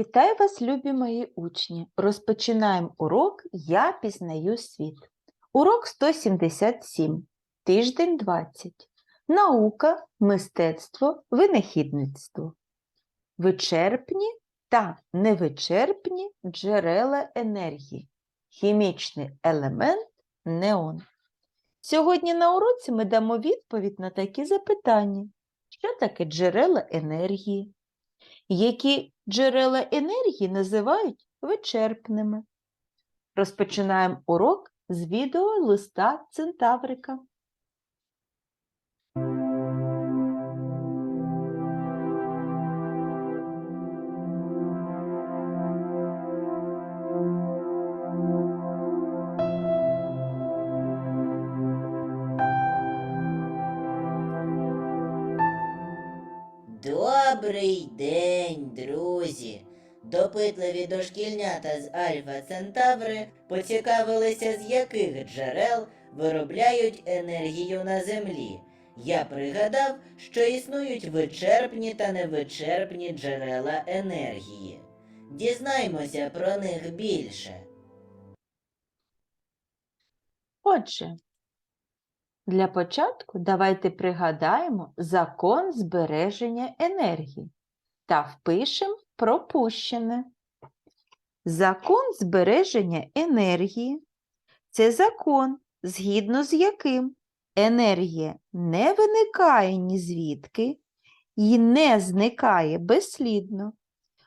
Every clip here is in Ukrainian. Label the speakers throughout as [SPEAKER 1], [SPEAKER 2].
[SPEAKER 1] Вітаю вас, любі мої учні! Розпочинаємо урок Я пізнаю світ. Урок 177, тиждень 20. Наука, мистецтво, винахідництво. Вичерпні та невичерпні джерела енергії. Хімічний елемент неон. Сьогодні на уроці ми дамо відповідь на такі запитання. Що таке джерела енергії? які джерела енергії називають вичерпними. Розпочинаємо урок з відео листа Центаврика.
[SPEAKER 2] Добрий день, друзі! Допитливі дошкільнята з Альфа Центаври поцікавилися, з яких джерел виробляють енергію на землі. Я пригадав, що існують вичерпні та невичерпні джерела енергії. Дізнаймося про них більше.
[SPEAKER 1] Отже, для початку давайте пригадаємо закон збереження енергії та впишемо пропущене. Закон збереження енергії це закон, згідно з яким енергія не виникає ні звідки і не зникає безслідно.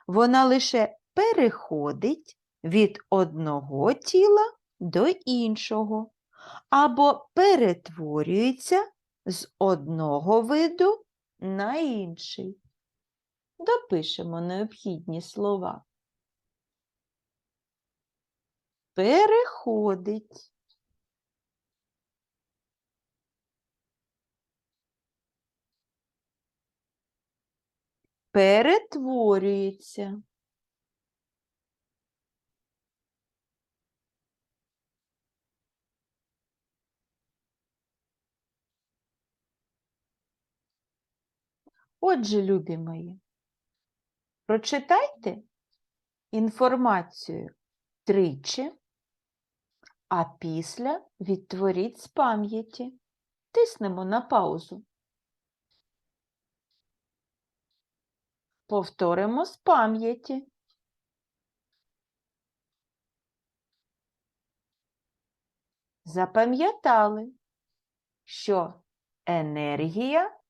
[SPEAKER 1] Вона лише переходить від одного тіла до іншого або перетворюється з одного виду на інший. Допишемо необхідні слова. Переходить. Перетворюється. Отже, любі мої, прочитайте інформацію тричі, а після відтворіть з пам'яті. Тиснемо на паузу. Повторимо з пам'яті. Запам'ятали, що енергія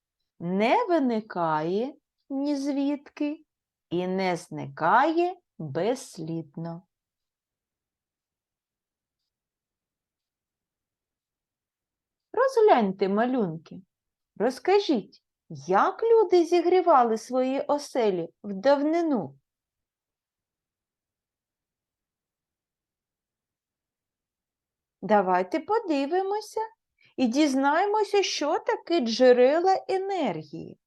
[SPEAKER 1] не виникає ні звідки і не зникає безслідно. Розгляньте малюнки. Розкажіть, як люди зігрівали свої оселі в давнину? Давайте подивимося і дізнаємося, що таке джерела енергії.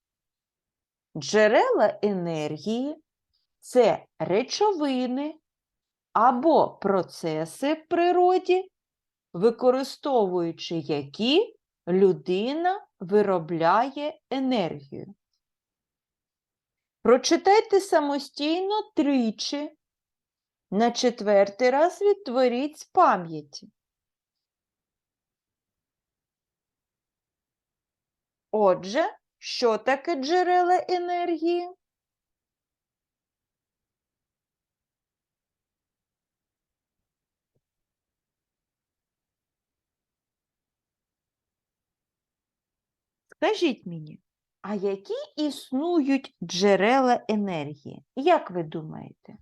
[SPEAKER 1] Джерела енергії це речовини або процеси в природі, використовуючи які людина виробляє енергію. Прочитайте самостійно тричі, на четвертий раз відтворіть з пам'яті. Отже, що таке джерела енергії? Скажіть мені, а які існують джерела енергії? Як ви думаєте?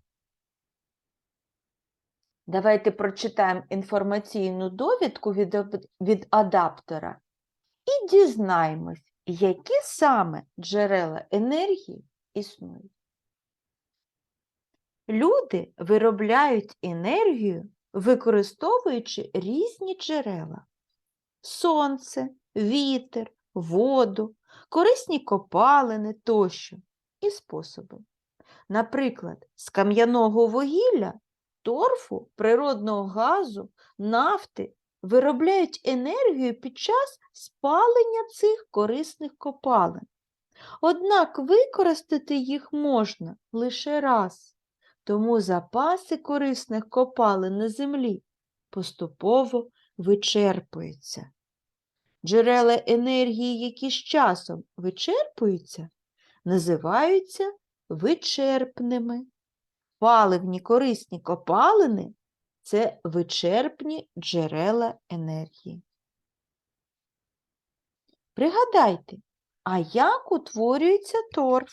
[SPEAKER 1] Давайте прочитаємо інформаційну довідку від, від адаптера і дізнаємось, які саме джерела енергії існують. Люди виробляють енергію, використовуючи різні джерела: сонце, вітер, воду, корисні копалини тощо і способи. Наприклад, з кам'яного вугілля, торфу, природного газу, нафти виробляють енергію під час спалення цих корисних копалин. Однак використати їх можна лише раз. тому запаси корисних копалин на землі поступово вичерпуються. Джерела енергії, які з часом вичерпуються, називаються вичерпними. Паливні корисні копалини це вичерпні джерела енергії. Пригадайте, а як утворюється торф?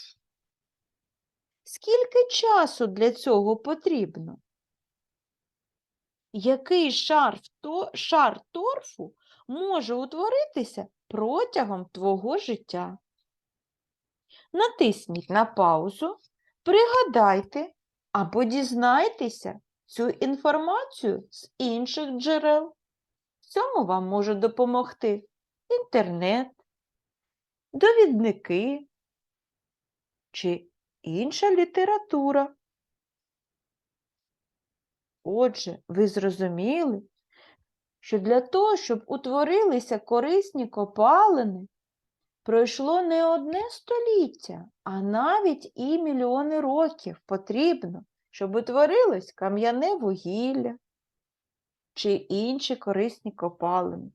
[SPEAKER 1] Скільки часу для цього потрібно? Який шар, вто- шар торфу може утворитися протягом твого життя? Натисніть на паузу, пригадайте або дізнайтеся цю інформацію з інших джерел. В цьому вам може допомогти інтернет, довідники чи інша література. Отже, ви зрозуміли, що для того, щоб утворилися корисні копалини, пройшло не одне століття, а навіть і мільйони років потрібно, щоб утворилось кам'яне вугілля чи інші корисні копалини.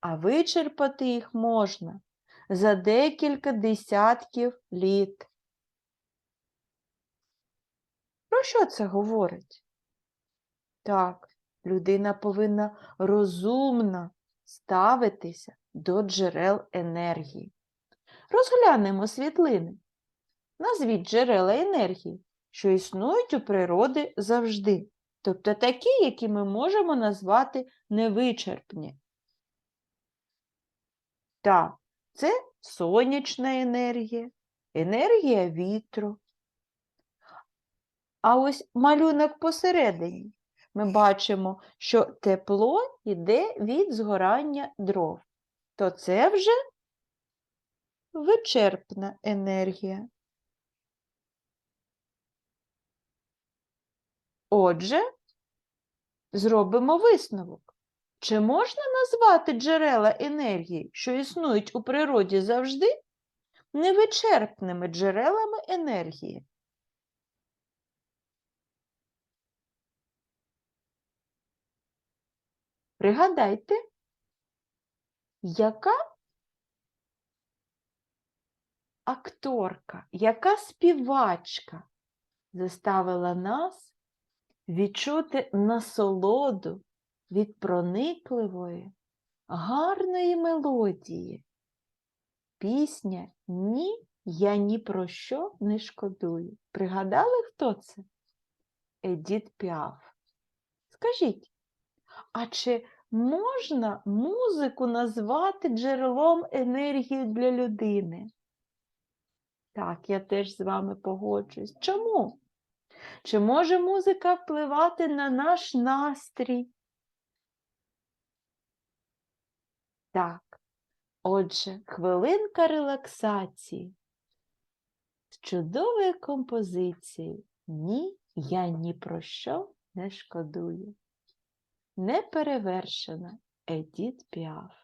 [SPEAKER 1] А вичерпати їх можна за декілька десятків літ. Про що це говорить? Так, людина повинна розумно ставитися до джерел енергії. Розглянемо світлини. Назвіть джерела енергії, що існують у природі завжди, тобто такі, які ми можемо назвати невичерпні. Так, це сонячна енергія, енергія вітру. А ось малюнок посередині. Ми бачимо, що тепло йде від згорання дров. То це вже вичерпна енергія. Отже, зробимо висновок. Чи можна назвати джерела енергії, що існують у природі завжди, невичерпними джерелами енергії? Пригадайте, яка акторка, яка співачка заставила нас відчути насолоду від проникливої, гарної мелодії. Пісня Ні, я ні про що не шкодую. Пригадали, хто це? Едіт Піаф. Скажіть, а чи можна музику назвати джерелом енергії для людини? Так, я теж з вами погоджуюсь. Чому? Чи може музика впливати на наш настрій? Так. Отже, хвилинка релаксації з чудовою композицією. Ні, я ні про що не шкодую. Неперевершена Едіт Піаф.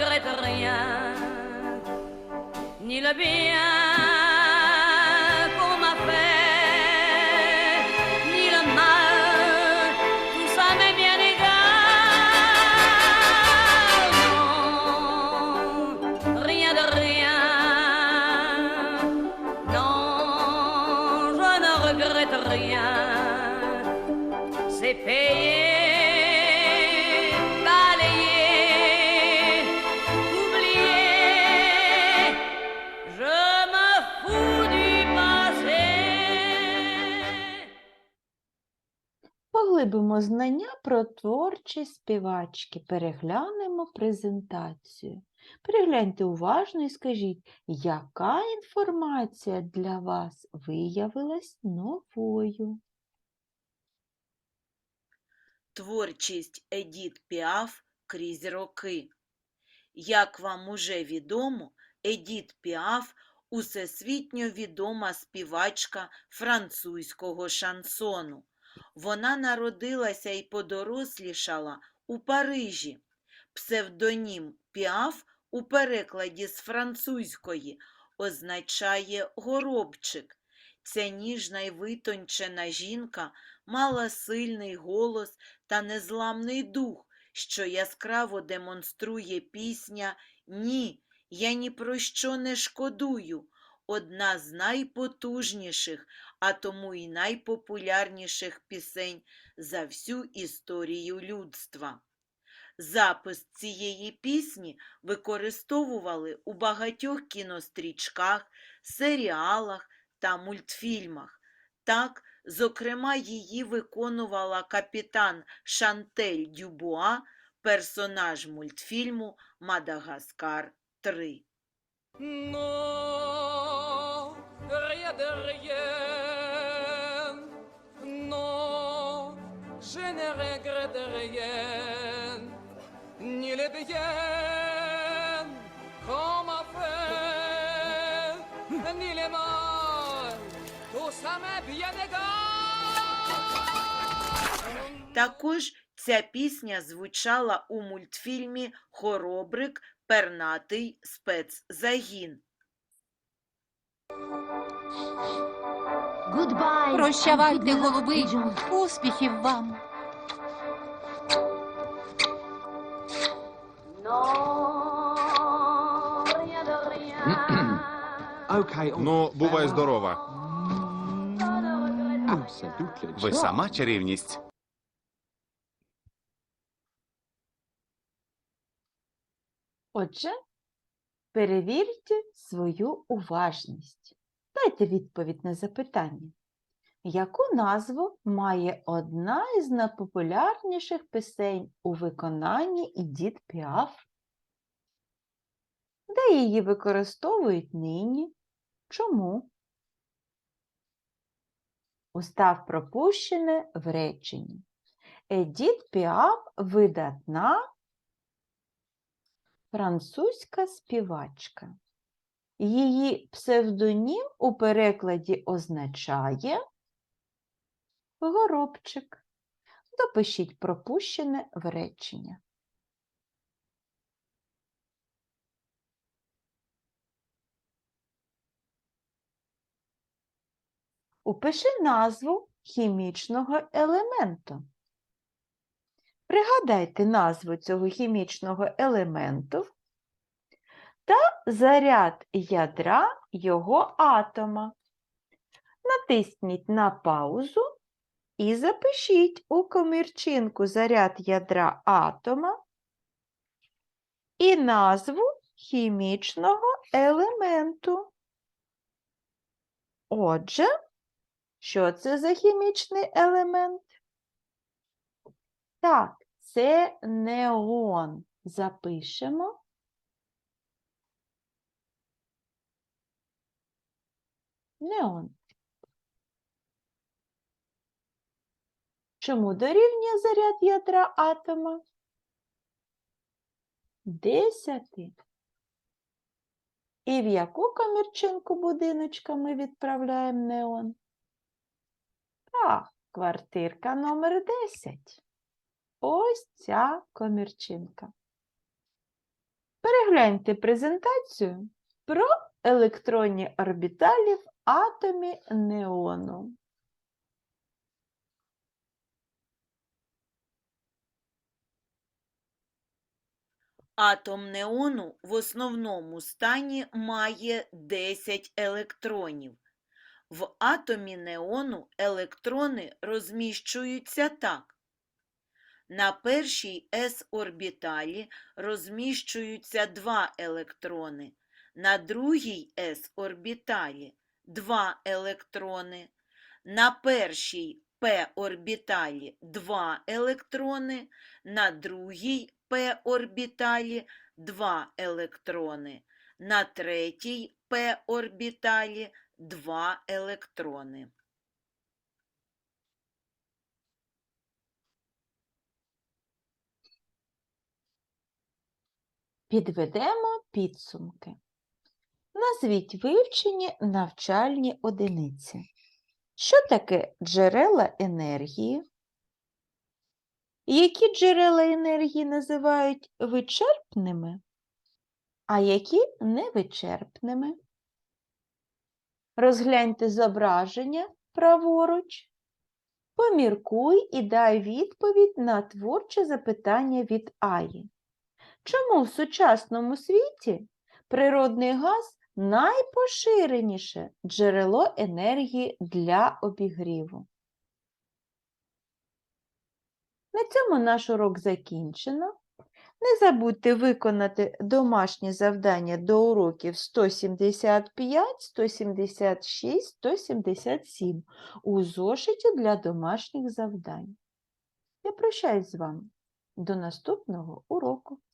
[SPEAKER 3] Regrette rien. Ni le bien
[SPEAKER 1] знання про творчість співачки, переглянемо презентацію. Перегляньте уважно і скажіть, яка інформація для вас виявилась новою?
[SPEAKER 4] Творчість Едіт Піаф крізь роки. Як вам уже відомо, Едіт Піаф усесвітньо відома співачка французького шансону. Вона народилася і подорослішала у Парижі. Псевдонім Піаф у перекладі з французької означає горобчик. Ця ніжна й витончена жінка мала сильний голос та незламний дух, що яскраво демонструє пісня Ні, я ні про що не шкодую. Одна з найпотужніших, а тому й найпопулярніших пісень за всю історію людства. Запис цієї пісні використовували у багатьох кінострічках, серіалах та мультфільмах. Так, зокрема, її виконувала капітан Шантель Дюбуа, персонаж мультфільму Мадагаскар 3.
[SPEAKER 5] Rien. Non, je ne regrette rien. Ni le bien qu'on m'a fait, ni le mal. Tout ça m'est bien égal.
[SPEAKER 4] Також ця пісня звучала у мультфільмі Хоробрик Пернатий спецзагін.
[SPEAKER 6] Прощавайте, голуби, успіхів вам.
[SPEAKER 7] Ну, бувай здорова. Ви сама чарівність.
[SPEAKER 1] Отже, перевірте свою уважність. Дайте відповідь на запитання. Яку назву має одна із найпопулярніших пісень у виконанні Ідіт Піаф? Де її використовують нині? Чому? Устав пропущене в реченні. Едіт Піаф видатна французька співачка. Її псевдонім у перекладі означає горобчик. Допишіть пропущене в речення. Упиши назву хімічного елементу. Пригадайте назву цього хімічного елементу та заряд ядра його атома. Натисніть на паузу і запишіть у комірчинку заряд ядра атома і назву хімічного елементу. Отже, що це за хімічний елемент? Так, це неон. Запишемо. Неон. Чому дорівнює заряд ядра атома? Десяти. І в яку комірчинку будиночка ми відправляємо неон? Так, квартирка номер 10. Ось ця комірчинка. Перегляньте презентацію про електронні орбіталі в атомі неону.
[SPEAKER 4] Атом неону в основному стані має 10 електронів. В атомі неону електрони розміщуються так. На першій s орбіталі розміщуються два електрони, на другій s орбіталі Два електрони, на першій П орбіталі два електрони, на другій П орбіталі два електрони, на третій П орбіталі два електрони.
[SPEAKER 1] Підведемо підсумки. На Назвіть вивчені навчальні одиниці. Що таке джерела енергії? Які джерела енергії називають вичерпними, а які невичерпними? Розгляньте зображення праворуч. Поміркуй і дай відповідь на творче запитання від Аї. Чому в сучасному світі природний газ найпоширеніше джерело енергії для обігріву? На цьому наш урок закінчено. Не забудьте виконати домашні завдання до уроків 175, 176, 177 у зошиті для домашніх завдань. Я прощаюсь з вами. До наступного уроку.